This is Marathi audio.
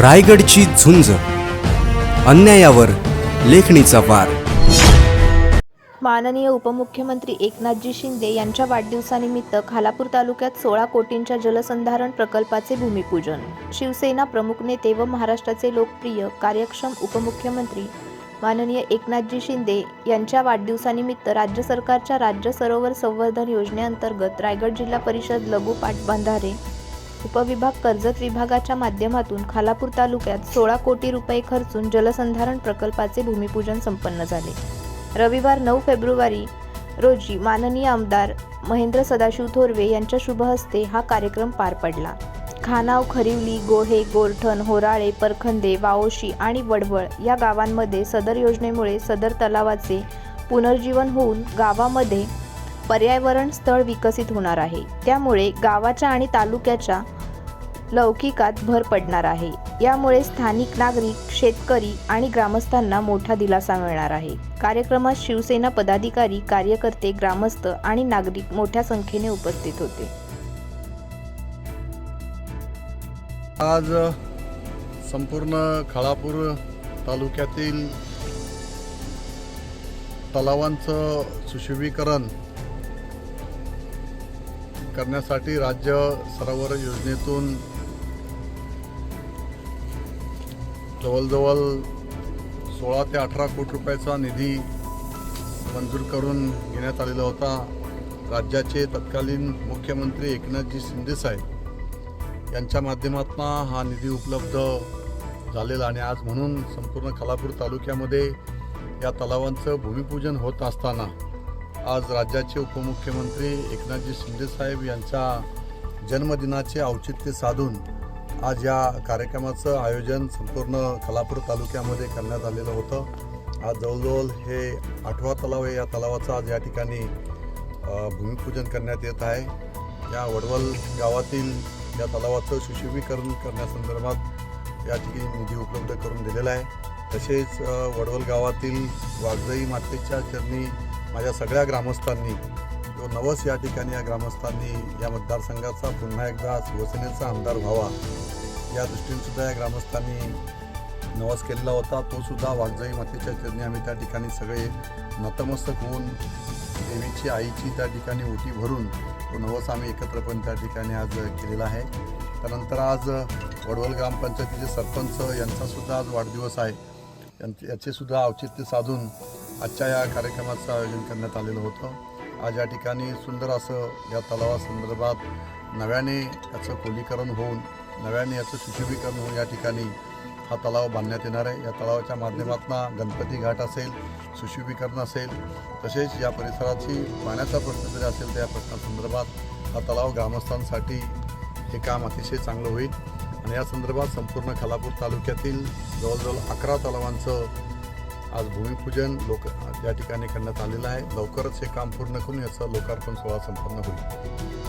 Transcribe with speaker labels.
Speaker 1: रायगडची झुंज. अन्यायावर लेखणीचा वार.
Speaker 2: माननीय उपमुख्यमंत्री एकनाथजी शिंदे यांच्या वाढदिवसानिमित्त खालापूर तालुक्यात सोळा कोटींच्या जलसंधारण प्रकल्पाचे भूमिपूजन. शिवसेना प्रमुख नेते व महाराष्ट्राचे लोकप्रिय कार्यक्षम उपमुख्यमंत्री माननीय एकनाथजी शिंदे यांच्या वाढदिवसानिमित्त राज्य सरकारच्या राज्य सरोवर संवर्धन योजनेअंतर्गत रायगड जिल्हा परिषद लघु पाटबंधारे उपविभाग कर्जत विभागाच्या माध्यमातून खालापूर तालुक्यात सोळा कोटी रुपये खर्चून जलसंधारण प्रकल्पाचे भूमिपूजन संपन्न झाले. रविवार नऊ फेब्रुवारी रोजी माननीय आमदार महेंद्र सदाशिव थोरवे यांच्या शुभ हस्ते हा कार्यक्रम पार पडला. खानाव खरिवली गोहे गोरठण होराळे परखंदे वाओशी आणि वडवळ या गावांमध्ये सदर योजनेमुळे सदर तलावाचे पुनर्जीवन होऊन गावामध्ये पर्यावरण स्थळ विकसित होणार आहे. त्यामुळे गावाच्या आणि तालुक्याच्या लौकिकात भर पडणार आहे. यामुळे स्थानिक नागरिक शेतकरी आणि ग्रामस्थांना मोठा दिलासा मिळणार आहे. कार्यक्रमात शिवसेना पदाधिकारी कार्यकर्ते ग्रामस्थ आणि नागरिक मोठ्या संख्येने उपस्थित होते.
Speaker 3: आज संपूर्ण खाळापूर तालुक्यातील तलावांचं सुशोभीकरण करण्यासाठी राज्य सरोवर योजनेतून जवळजवळ सोळा ते अठरा कोटी रुपयाचा निधी मंजूर करून घेण्यात आलेला होता. राज्याचे तत्कालीन मुख्यमंत्री एकनाथजी शिंदेसाहेब यांच्या माध्यमातून हा निधी उपलब्ध झालेला आणि आज म्हणून संपूर्ण खालापूर तालुक्यामध्ये या तलावांचं भूमिपूजन होत असताना आज राज्याचे उपमुख्यमंत्री एकनाथजी शिंदेसाहेब यांच्या जन्मदिनाचे औचित्य साधून आज या कार्यक्रमाचं आयोजन संपूर्ण कलापूर तालुक्यामध्ये करण्यात आलेलं होतं. आज जवळजवळ हे आठवा तलाव आहे. या तलावाचं आज या ठिकाणी भूमिपूजन करण्यात येत आहे. या वडवल गावातील या तलावाचं सुशोभीकरण करण्यासंदर्भात या ठिकाणी निधी उपलब्ध करून दिलेला आहे. तसेच वडवल गावातील वाघजाई मातेच्या चरणी माझ्या सगळ्या ग्रामस्थांनी जो नवस या ठिकाणी या ग्रामस्थांनी या मतदारसंघाचा पुन्हा एकदा शिवसेनेचा आमदार व्हावा या दृष्टीने सुद्धा या ग्रामस्थांनी नवस केलेला होता. तो सुद्धा वाघजाई मातेच्या चरणी आम्ही त्या ठिकाणी सगळे नतमस्तक होऊन देवीची आईची त्या ठिकाणी ओटी भरून तो नवस आम्ही एकत्रपणे त्या ठिकाणी आज केलेला आहे. त्यानंतर आज वडवल ग्रामपंचायतीचे सरपंच यांचासुद्धा आज वाढदिवस आहे. यांचे याचेसुद्धा औचित्य साधून आजच्या या कार्यक्रमाचं आयोजन करण्यात आलेलं होतं. आज या ठिकाणी सुंदर असं या तलावासंदर्भात नव्याने याचं खोलीकरण होऊन नव्याने याचं सुशोभीकरण होऊन या ठिकाणी हा तलाव बांधण्यात येणार आहे. या तलावाच्या माध्यमातून गणपती घाट असेल सुशोभीकरण असेल तसेच या परिसराची पाण्याचा प्रश्न जरी असेल तर या प्रश्नासंदर्भात हा तलाव ग्रामस्थांसाठी हे काम अतिशय चांगलं होईल. आणि या संदर्भात संपूर्ण खालापूर तालुक्यातील जवळजवळ अकरा तलावांचं आज भूमिपूजन लोक या ठिकाणी करण्यात आलेलं आहे. लवकरच हे काम पूर्ण करून याचा लोकार्पण सोहळा संपन्न होईल.